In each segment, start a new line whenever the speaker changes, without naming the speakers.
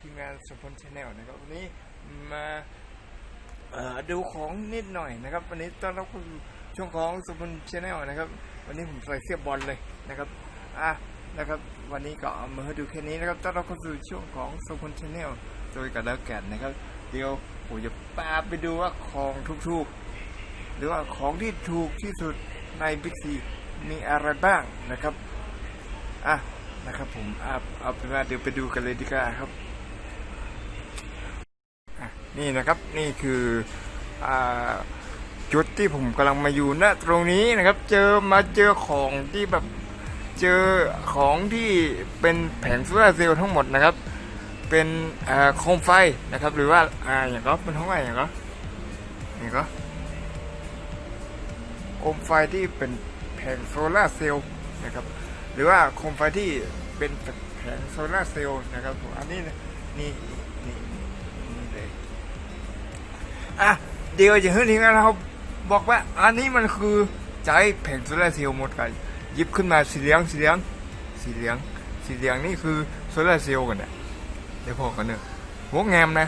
ทีมงานสมพลชาแนลนะครับวันนี้มาดูของนิดหน่อยนะครับ วันนี้ต้อนรับเข้าสู่ช่วงของสมพลชาแนลนะครับ วันนี้ผมใส่เสื้อบอลเลยนะครับอะนะครับวันนี้ก็เอามาให้ดูแค่นี้นะครับต้อนรับเข้าสู่ช่วงของสมพลชาแนลโดยกันแล้วกันนะครับ เดี๋ยว ผมจะปาไปดูว่าของทุกๆ หรือว่าของที่ถูกที่สุดในบิ๊กซีมีอะไรบ้างนะครับ อะ นะครับผมอะเอาเป็นว่าเดี๋ยวไปดูกันเลยดีกว่าครับ นี่นะครับนี่คืออาจุดที่ผมกำลังมาอยู่ณตรงนี้นะครับ เจอมาเจอของที่แบบเจอของที่เป็นแผงโซลาร์เซลล์ทั้งหมดนะครับ เป็นโคมไฟนะครับ หรือว่าอ่าอย่างก็เป็นห้องอะไรอย่างก็อย่างก็โคมไฟที่เป็นแผงโซลาร์เซลล์นะครับ หรือว่าโคมไฟที่เป็นแผงโซลาร์เซลล์นะครับผมอันนี้นี่นี่นี่เลยอะเดี๋ยวจะให้ทีมงานเราบอกว่าอันนี้มันคือใจแผงโซลาร์เซลล์หมดกันหยิบขึ้นมาสีเหลืองสีเหลืองสีเหลืองสีเหลืองนี่คือโซลาร์เซลล์กันเนี่ย เดี๋ยวพอกันเนอะโหัวงามนะ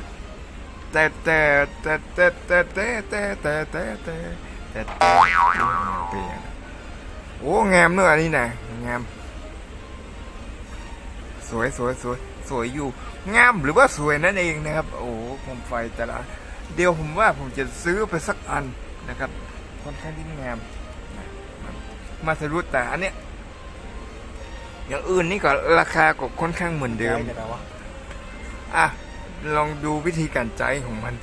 แต่แต่แต่แต่แต่แต่แต่แต่แต่แต่แต่แต่เปลี่ยนโอ้งามเนอะอันนี้นะงามสวยสวยสวยสวยอยู่งามหรือว่าสวยนั่นเองนะครับ โอ้โหมไฟแต่ละเดี๋ยวผมว่าผมจะซื้อไปสักอันนะครับค่อนข้างที่งามมาสรุปแต่อันเนี้ยอย่างอื่นนี่ก็ราคาก็ค่อนข้างเหมือนเดิม อะลองดูวิธีการใจของมัน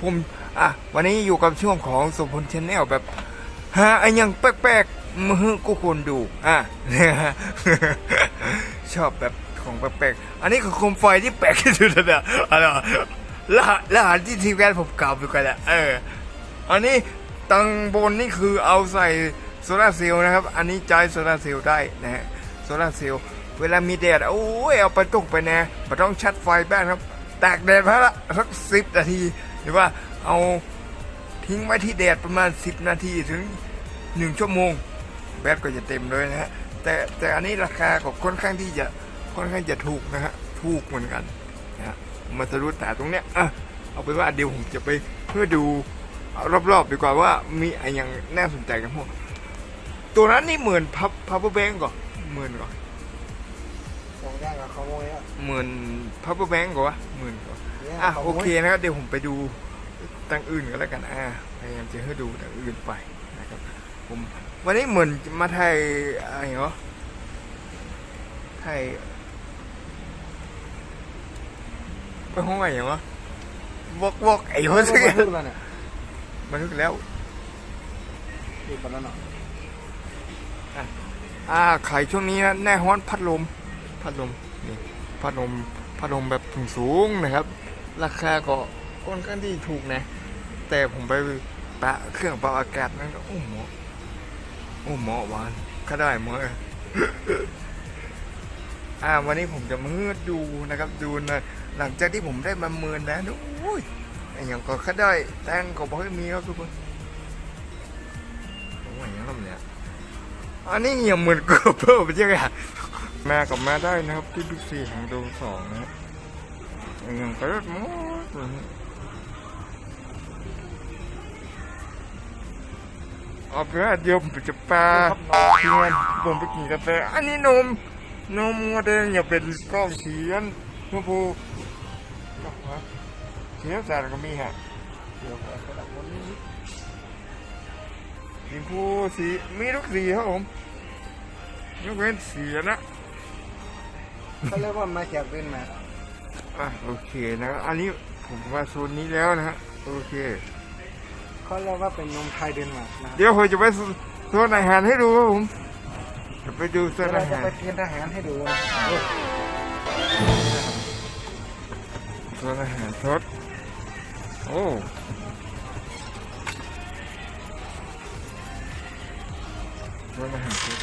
ผมอะวันนี้อยู่กับช่วงของสมพลชแนลแบบหาไอ้ยังแปลกๆมือกูควรดูอะชอบแบบของแปลกๆอันนี้คือโคมไฟที่แปลกที่สุดแล้วนะอะไรวะรหัสรหัสที่ทีมงานผมกล่าวไปกันแหละเอออันนี้ตังบนนี่คือเอาใส่โซลาร์เซลล์นะครับ อันนี้ใจโซลาร์เซลล์ได้นะฮะโซลาร์เซลล์ เวลามีแดดโอ้ยเอาไปตุกไปแน่ไม่ต้องชัดไฟบ้างครับ ตากแดดพระละสักสิบนาที หรือว่าเอาทิ้งไว้ที่แดดประมาณ 10 นาทีถึง 1 ชั่วโมง แบตก็จะเต็มเลยนะฮะแต่แต่อันนี้ราคาก็ค่อนข้างที่จะค่อนข้างจะถูกนะฮะถูกเหมือนกันนะฮะมาสรุปแต่ตรงเนี้ยอะเอาไปว่าเดี๋ยวผมจะไปเพื่อดูรอบๆดีกว่าว่ามีอะไรอย่างน่าสนใจกันพวกตัวนั้นนี่เหมือนพับพับเบอร์แบงก่อนเหมือนก่อน
สองอย่างกับขโมยอะ
เหมือนพับเบอร์แบงก่อนวะเหมือนก่อน
เนี่ย
อะ
ขโม
โอยเคนะครับเดี๋ยวผมไปดูต่างอื่นกันแล้วกันอ่าพยายามจะให้ดูต่างอื่นไปนะครับผมวันนี้เหมือนมาไทยอะไรเหรอไทยไปห้องไหนเหรอวอกวอกไอ้หัว
ไม่
เสีย
พูดแล้วเนี่ย
มันนึกแล้ว
ดีกว่านั้นเนาะ
อ่าขายช่วงนี้นะแน่ฮ้อนพัดลม พัดลมนี่พัดลมพัดลมแบบสูงนะครับ ราคาก็ค่อนข้างที่ถูกนะ แต่ผมไปปะเครื่องเป่าอากาศนั่นก็โอ้หมอโอ้หมอหวานก็ได้หมออ่าวันนี้ผมจะมืดดูนะครับ ดูนะหลังจากที่ผมได้มาเมินนะโอ้ยไออย่างก็ก็ได้แตงก็บอกให้มีครับทุกคนโอ้ยอย่างนั้นเนี่ยอันนี้ยังเหมือนเกอบเพิ่มไปยังไง มากับมาได้นะครับที่บิ๊กซีของโดมสองนะครับอย่างก็รถมดเลยเอาไปว่าเดี๋ยวผมจะปาเทียนผมไปกินกาแฟอันนี้นม นมวัวแดงอย่าเป็นกล้องเขียนชมพูเขียวสารก็มีฮะ
เดี๋ยวเอาไปดับคนนี้
สีชมพูสีมีทุกสีครับผมยกเว้นสีนะ
เขาเรียกว่ามาแคบเป็นแมท
อะโอเคนะครับอันนี้ผมมาโซนนี้แล้วนะฮะโอเค
เขาเรียกว่าเป็นนมไทยเดนมาร์กนะ
เดี๋ยวผมจะไปโซนอาหารให้ดูครับผมจะไปดูโซ
เดี๋ย
น
วเรา
อา
จะ
หาร
ไปเกณฑ์ทหารให้ดูนะ
โซนอาหารสดโอ้โซนอาหารสด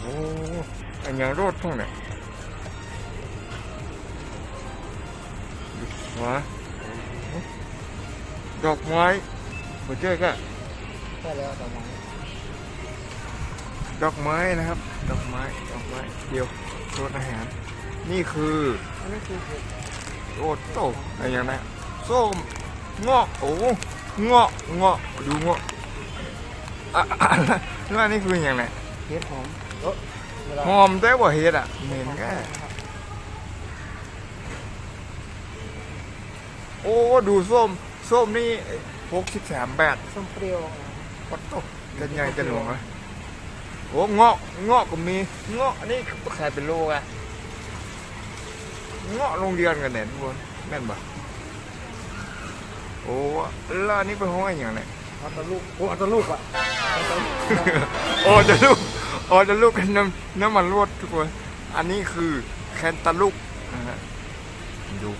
โอ้ อันยังรถพวกเนี่ยดูวะโอ้ดอกไม้มาเจอกัน
ใช่แล้วต่อมา
ดอกไม้นะครับ ดอกไม้ดอกไม้เดียวโซนอาหาร นี่คือ
อันนี้คือ
โอ้โตอะไรอย่างนั้นส้มเงาะโอ้เงาะเงาะดูเงาะอะอะแล้วอันนี่คืออย่างไร
เห็ดหอมเออเวลา
หอมแต่ว่าเห็ดอะเหม็นแก่โอ้ดูส้มส้มนี่หกสิบสามบาท
ส้มเปรี้ยว
ปัดโตกันใหญ่กันหลวงอะโอ้เงาะเงาะก็มีเงาะอันนี้ขายเป็นโลอะเงาะโรงเรียนกันเนี่ยทุกคนแม่นปะโอ้แล้วอันนี้เป็นห้องอย่างไร
อัตลูกโอ้อัตลูกอะอัตลูก
โอ้จะลูก โอ้จะลูกกันน้ำน้ำมันรวดทุกคนอันนี้คือแคนตาลูกนะฮะดู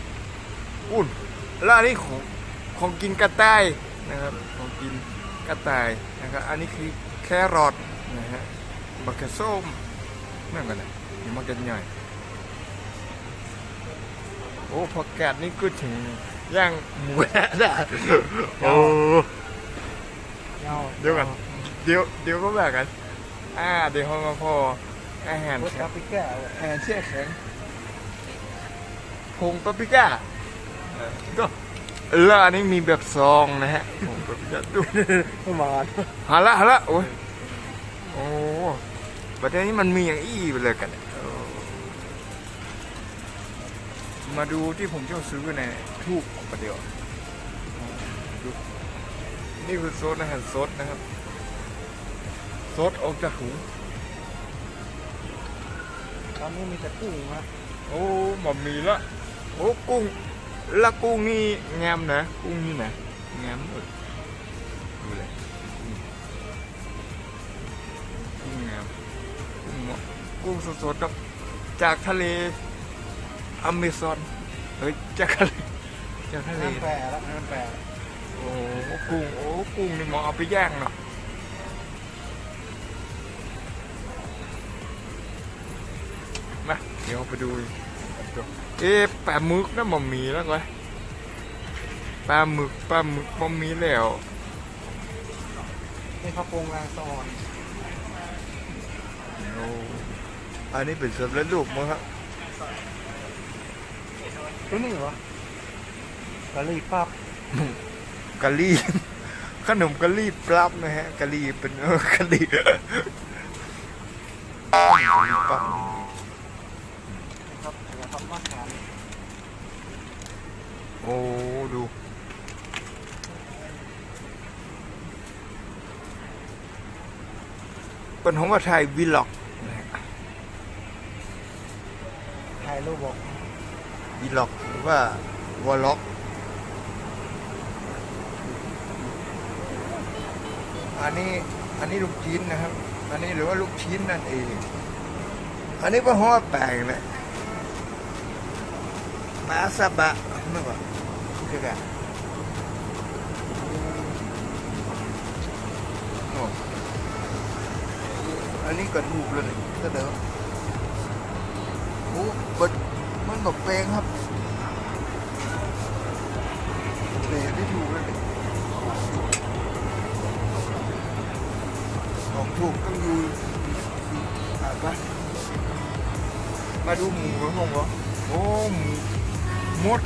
อุ่นแล้วอันนี้ของของกินกระต่ายนะครับของกินกระต่ายนะครับอันนี้คือแครอทนะฮะบักเกอร์ส้มนั่นกันนะนี่มันกันใหญ่โอ้พอแกดนี่ก็ถึงย่างหมูแล้วนะโอ้
เงา
เดี๋ยวกันเดี๋ยวเดี๋ยวก็แบบกัน อ่าเดี๋ยวเขามาพออาหาร
รส
แข็
ปางปริก้าอะ
อาหารแช่แข็งผงปาปริก้าเออก็แล้วอันนี้มีแบบซองนะฮะผงปาปริก้าดู
ประมาณ
หาละหาละโอ้ยโอ้ประเทศนี้มันมีอย่างอี้ไปเลยกันเนี่ยเออมาดูที่ผมจะซื้อในทูกประเดี๋ยวดูนี่คือโซนอาหารสดนะครับ สดออกจากถุง
ตอนนี้มีแต่กุ้งนะ
โอ้บะหมี่ละโอ้กุ้งละกุ้งนี่งามนะกุ้งนี่นะงามหมดดูเลยกุ้งงามกุ้งเหมาะกุ้งสดๆครับจากทะเลอเมซอนเฮ้ยจากทะเลจากทะเล
น้ำแปรแล้วน้ำแปร
โอ้กุ้งโอ้กุ้งนี่เหมาะเอาไปย่างเนาะ ดี๋ยวไปดูอีกเอ๊ะปลาหมึกนั่นบ่มีแล้วก็ปลาหมึกปลาหมึกบ่มีแล้ว
นี่เขาปรุงแรงสอน
โอ้อันนี้เป็นสำเร็จรูปมั้งครับ
ตัวนี้เหรอกะหรี่ปั๊บ
กะหรี่ขนมกะหรี่ปลับนะฮะกะหรี่เป็นเออกะหรี่ปั๊บ
ครับเดี๋ยวทำมาขาย
โอ้ดู เป็นของว่าไทยวีล็อก
ถ่ายรูปบอก
วีล็อกหรือว่าวอลล็อก อันนี้อันนี้ลูกชิ้นนะครับ อันนี้หรือว่าลูกชิ้นนั่นเอง อันนี้เป็นหัวแปลงเลยปลาซาบะ ไม่บอกคือกันโออันนี้ก็ถูกเลยก็เด้อโอ้บดมันแบอกแปลงครับเปลงที่ถูกเลยของถูกต้องดูอ่านปะมาดูหมูกันผมเหรอโอ้หมูมด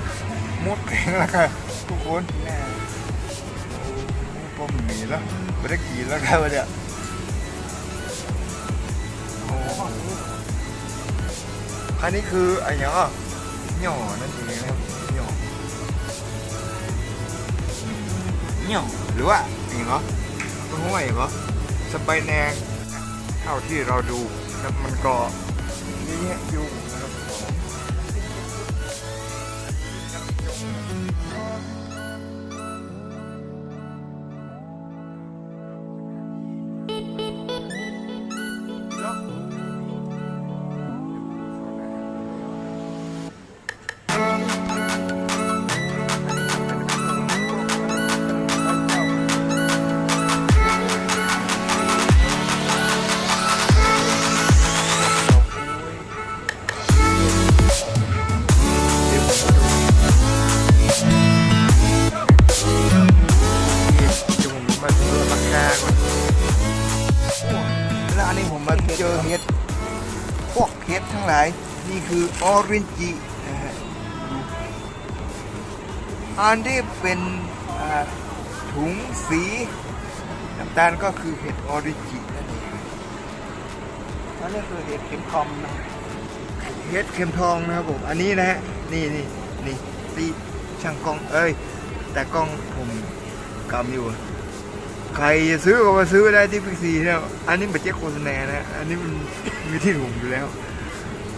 มดแข็งแล้วค่ะทุกคน
แน่
โอ้ผมหนีแล้วไม่ได้กินแล้วครับวันเนี่ยโอ้อันนี้คืออะไรเนาะหย่อนั่นเองนะครับหย่อหย่อหรือว่าอย่างเหรอเป็นห้วยเหรอสไปแนงเท่าที่เราดูนะครับมันก็นี่อยู่ คือออรินจินะฮะอันที่เป็นถุงสีน้ำตาลก็คือเห็ดออริจินั่นเอง
แล้วนี่คือเห็ดเข็มคอมนะ
เห็ดเข็มทองนะครับผมอันนี้นะฮะนี่นี่นี่ตีช่างกล้องเอ้ยแต่กล้องผมกำอยู่ ใครจะซื้อก็มาซื้อได้ที่พิกซีเนี่ยอันนี้เป็นเจ๊โฆษณานะ อันนี้มันมีที่ถูกอยู่แล้ว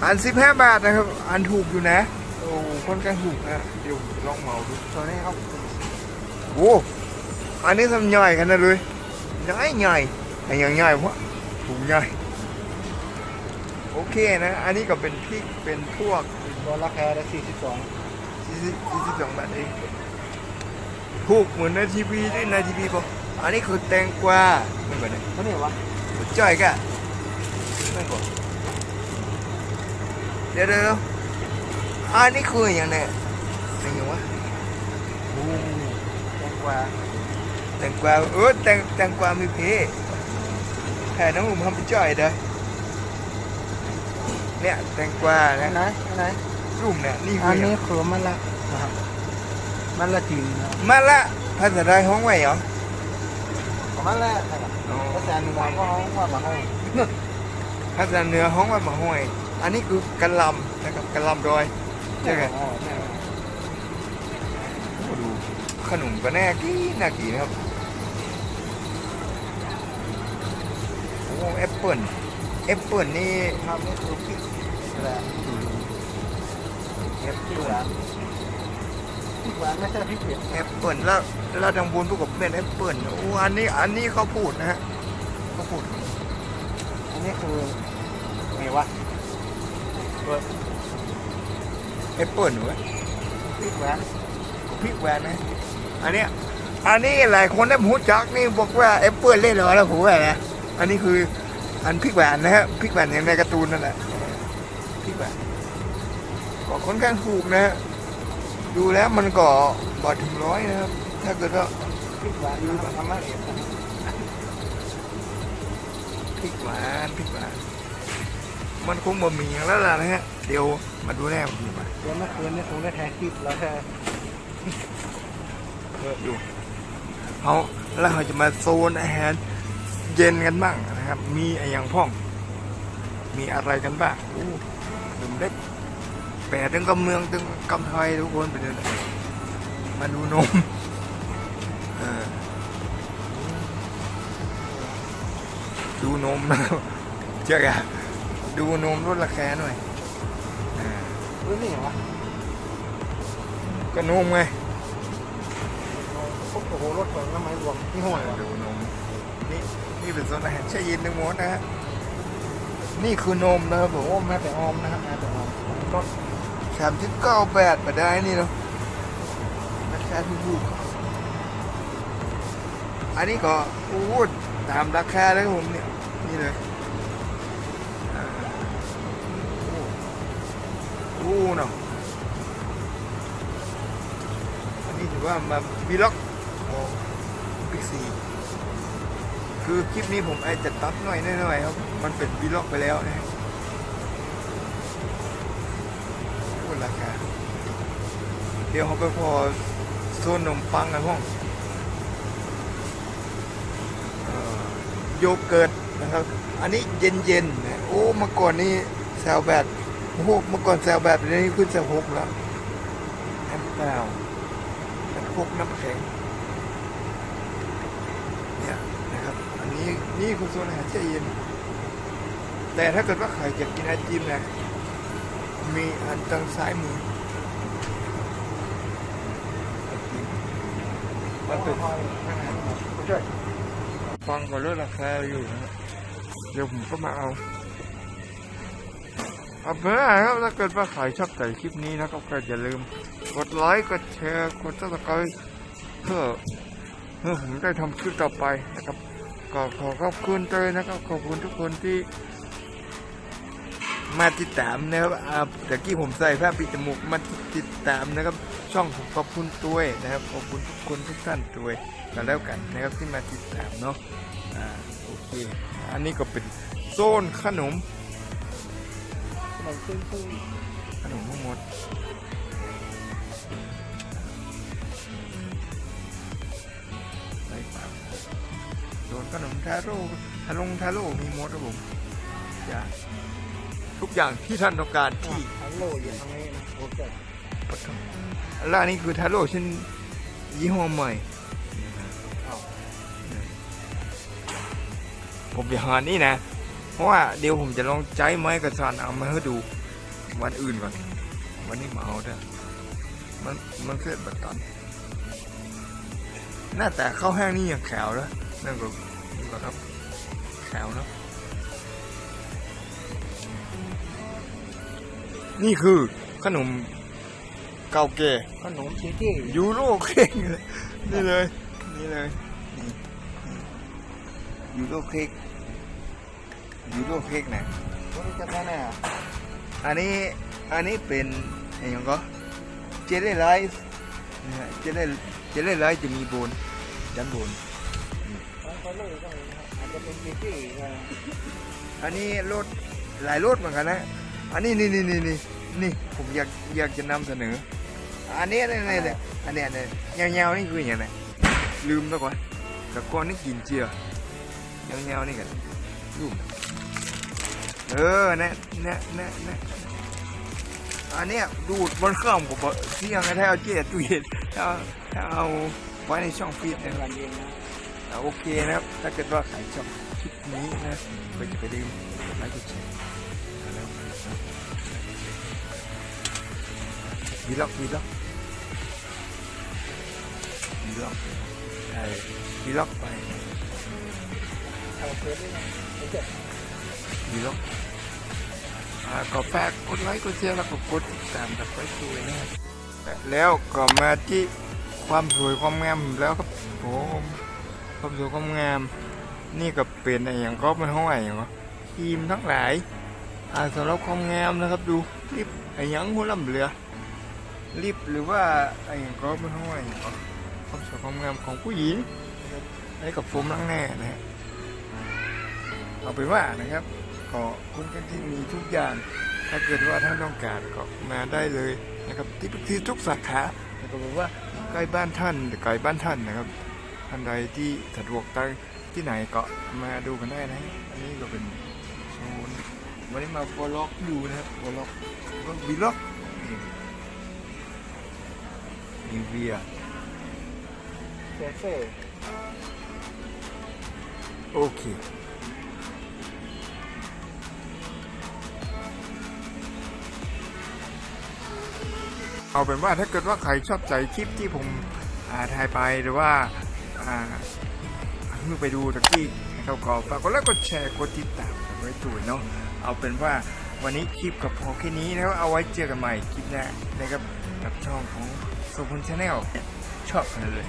อันสิบห้าบาทนะครับ อันถูกอยู่นะ โอ้ค่อนข้างถูกนะเดี๋ยวผมจะลองเหมาดู
ตัวนี้ครับ
โอ้อันนี้ทำใหญ่กันนะเลยใหญ่ใหญ่ไอ้ยังใหญ่เพราะถุงใหญ่โอเคนะ อันนี้ก็เป็นพริกเป็นพวก
ตัวราคาได้สี่สิบสอง
สี่สิบสี่สิบสองบาทเองถูกเหมือนในทีวีด้วยในทีวีปะอันนี้คือแตงกวาไม่เหมือนเลย
ตัวนี้วะ
จ่อยกะไม่บอกเดี๋ยวเดี๋ยวอันนี้คืออย่างไงเป็นยังวะ
โอ้แตงกวา
แตงกวาเออแตงแตงกวามีเพแผ่น้ำผมทำไปจ่อยเด้อเนี่ยแตงกวา
อั
นะ
นไหนอันไหน
รูปเนี่ยนี่คื
อั
อนอย่าง
นี้คือมะละนะครับมะละจีนนะ
มาละภาษาไทยห้องไว้เหรอ
มะละนะครับภาษาหนึ่งเราก็ห้องว่ามาให้
ภาษาเหนือห้องว่าหมาห้อย อันนี้คือกะหลำนะครับกะหลำดอยใช่ไหม
อ๋อใช่
โอ้ดูขนมก็น่ากินน่ากินนะครับโอ้แอปเปิลแอปเปิลนี่
ครับนี่คือพริกแหละ
แอป
พริก
เปิ
ห
ล
วานพริกหวานไม่ใช่พริกเผ็ด
แอปเปิลแล้วแล้วทางบนพวกกับเป็นแอปเปิลโอ้อันนี้อันนี้เขาพูดนะฮะเขาพูด
อันนี้คือไงวะ
แอปเปิลเว้ย
พริกหวาน
พริกแหวนนะอันเนี้ยอันนี้หลายคนได้พูดจักนี่บอกว่าแอปเปิลเล่นเหรอแล้วผมว่านะอันนี้คืออันพริกแหวนนะฮะพริกแหวนอย่างในการ์ตูนนั่นแหละพริกแหวนก็ค่อนข้างถูกนะฮะดูแล้วมันก็บอถึงร้อยนะครับ ถ้าเกิดว่า
พริกหวานดูแบบธรรมะเอก
พริกหวานพริกหวาน มันคงบ่มีอย่างแล้วล่ะนะฮะ เดี๋ยวมาดูแน่ผมดีกว่า
เดี๋ยวเมื่อคืนนี่คงได้แทนคลิปแล้วแค่
เออดูเขาแล้วเขาจะมาโซนอาหารเย็นกันบ้างนะครับ มีอะไรอย่างพ่อง มีอะไรกันบ้างโอ้ผมได้แปดถึงกำเมืองถึงกำไทยทุกคนไปเลยนะมาดูนมเออดูนมนะครับเจ๊กัน ดูนมลดราคาหน่อยอ่า
เฮ้ยนี่เหรอวะ
ก็นมไง
โอ้โหรถผลไม้รวมที่ห้อยวะ
ดูนมนี่นี่เป็นโซนอาหารแช่เย็นทั้งหมดนะฮะนี่คือนมนะครับผม
โอ้แม่แต่ออมนะครับแม่แต่ออมรถ
สามสิบเก้าแปดมาได้นี่เนาะราคาถูกๆอันนี้ก็โอ้ตามราคาเลยครับผมเนี่ยนี่เลย โอ้เนาะอันนี้ถือว่ามาวีล็อกของบิ๊กซีคือคลิปนี้ผมอาจจะตัดหน่อยหน่อยๆครับ มันเป็นวีล็อกไปแล้วนะพูดราคาเดี๋ยวเขาไปพอโซนขนมปังกันห้องโยเกิร์ตนะครับ อันนี้เย็นๆนะโอ้เมื่อก่อนนี่แซวแบบ โอ้โหเมื่อก่อนแซวแบบนี้ขึ้นแซวหกแล้วแอมเปล่าน้ำพกน้ำแข็งเนี่ยนะครับ อันนี้นี่คือโซนอาหารแช่เย็น แต่ถ้าเกิดว่าใครจะกินไอติมนะมีอันทางซ้ายมือไอติมมันเป็น
อาหารผู้ช่วย
ฟังก็ลดราคาอยู่นะเดี๋ยวผมก็มาเอา อาไปนะครับถ้าเกิดว่าใครชอบใจคลิปนี้นะครับก็อย่าลืมกดไลค์กดแชร์กดซับสไครต์เพื่อเมื่อผมได้ทำคลิปต่อไปนะครับก็ขอขอบคุณเตยนะครับขอบคุณทุกคนที่ มาติดตามนะครับอ่าแต่กี้ผมใส่ผ้าปิดจมูกมาติดตามนะครับ ช่องผมขอบคุณตัวนะครับขอบคุณทุกคนทุกท่านตัวกันแล้วกันนะครับที่มาติดตามเนาะอ่าโอเค อันนี้ก็เป็นโซนขนม
ขนมซึ่งซึ่ง
ขนมทั้งหมดไปครับโดนขนมทาโร่ทาลงทาโร่มีหมดครับผมอย่างทุกอย่างที่ท่านต้องการที่
ฮัลโหลอยู่ทางนี้นะโอเค
ปฐมแล้วอันนี้คือทาโร่ชิ้นยี่ห้อใหม่
เอา
ผมจะหานี่นะ เพราะว่าเดี๋ยวผมจะลองใจไม้กระสานเอามาให้ดูวันอื่นก่อน วันนี้มาเอาเด้อมันมันเกิดแบบตันหน้าแต่ข้าวแห้งนี่ยังแขวแล้วนั่นก็นี่ก็ครับแขวเนอะนี่คือขนมเก่าแก่
ขนมชีที่
ยูโรเค้กเลย นี่เลย นี่เลยนี่นี่ยูโรเค้ก ยูโรเค้กนะ
บริจาคแน่
อันนี้อันนี้เป็นอะไรอย่างก็เจลลี่ไลฟ์นะฮะเจลลี่เจลลี่ไลฟ์จะมีโบนด้านบน
ต้องเขาเลยต้องอาจจะเป็นชีที่นะ
อันนี้รถหลายรถเหมือนกันนะ อันนี้นี่นี่นี่นี่นี่ผมอยากอยากจะนำเสนอ อันนี้นี่นี่นี่อันนี้อันนี้ยาวๆนี่คืออย่างไรลืมไปก่อนแต่ก่อนนี่กินเจียยาวๆนี่กันรูป เออเนี่ยเนี่ยเนี่ยเนี่ยอันเนี้ยดูดบนเครื่องผมเที่ยงถ้าเอาเจี๊ยตู้เย็นถ้าเอาถ้าเอาไว้ในช่องฟีด
เป็
นรับ
วันเย็นนะ
โอเคนะครับ ถ้าเกิดว่าใครชอบคลิปนี้นะก็จะไปดื่มไลค์กดแชร์วีล็อกวีล็อกวีล็อกใช่วีล็อกไป
เอาเพื่อนด้วยนะโอเค
วีล็อกอ่าก็ฝากกดไลค์กดแชร์แล้วก็กดติดตามกับไปคุยนะครับแล้วก็มาที่ความสวยความงามแล้วครับผมความสวยความงาม นี่ก็เป็นอะไรอย่างก็มันห้อยอย่างก็ครีมทั้งหลายอาสำหรับความงามนะครับดูลิปไอ้ยังหัวลำเรือลิปหรือว่าไอ้หยังก็มันห้อยอย่างก็ความสวยความงามของผู้หญิงนะครับไอ้กับโฟมล้างหน้านะฮะเอาไปว่านะครับ ก็คุณกันที่มีทุกอย่าง ถ้าเกิดว่าท่านต้องการก็มาได้เลยนะครับที่ที่ทุกสาขาแล้วก็บอกว่าใกล้บ้านท่านหรือไกลบ้านท่านนะครับท่านใดที่สะดวกตั้งที่ไหนก็มาดูกันได้นะอันนี้ก็เป็นโซนวันนี้มาโฟล็อกดูนะครับโฟล็อกก็วีล็อกนี่เวีย
เซเฟ่
โอเค เอาเป็นว่าถ้าเกิดว่าใครชอบใจคลิปที่ผมถ่ายไปหรือว่าเพิ่งไปดูตะกี้นะครับก็ฝากกดไลค์กดแชร์กดติดตามไว้ด้วยเนาะเอาเป็นว่าวันนี้คลิปกับพอแค่นี้แล้วเอาไว้เจอกันใหม่คลิปหน้านะครับกับช่องของโซพลชาแนลชอบกันเลย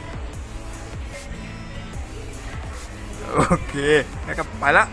โอเคนะครับไปละ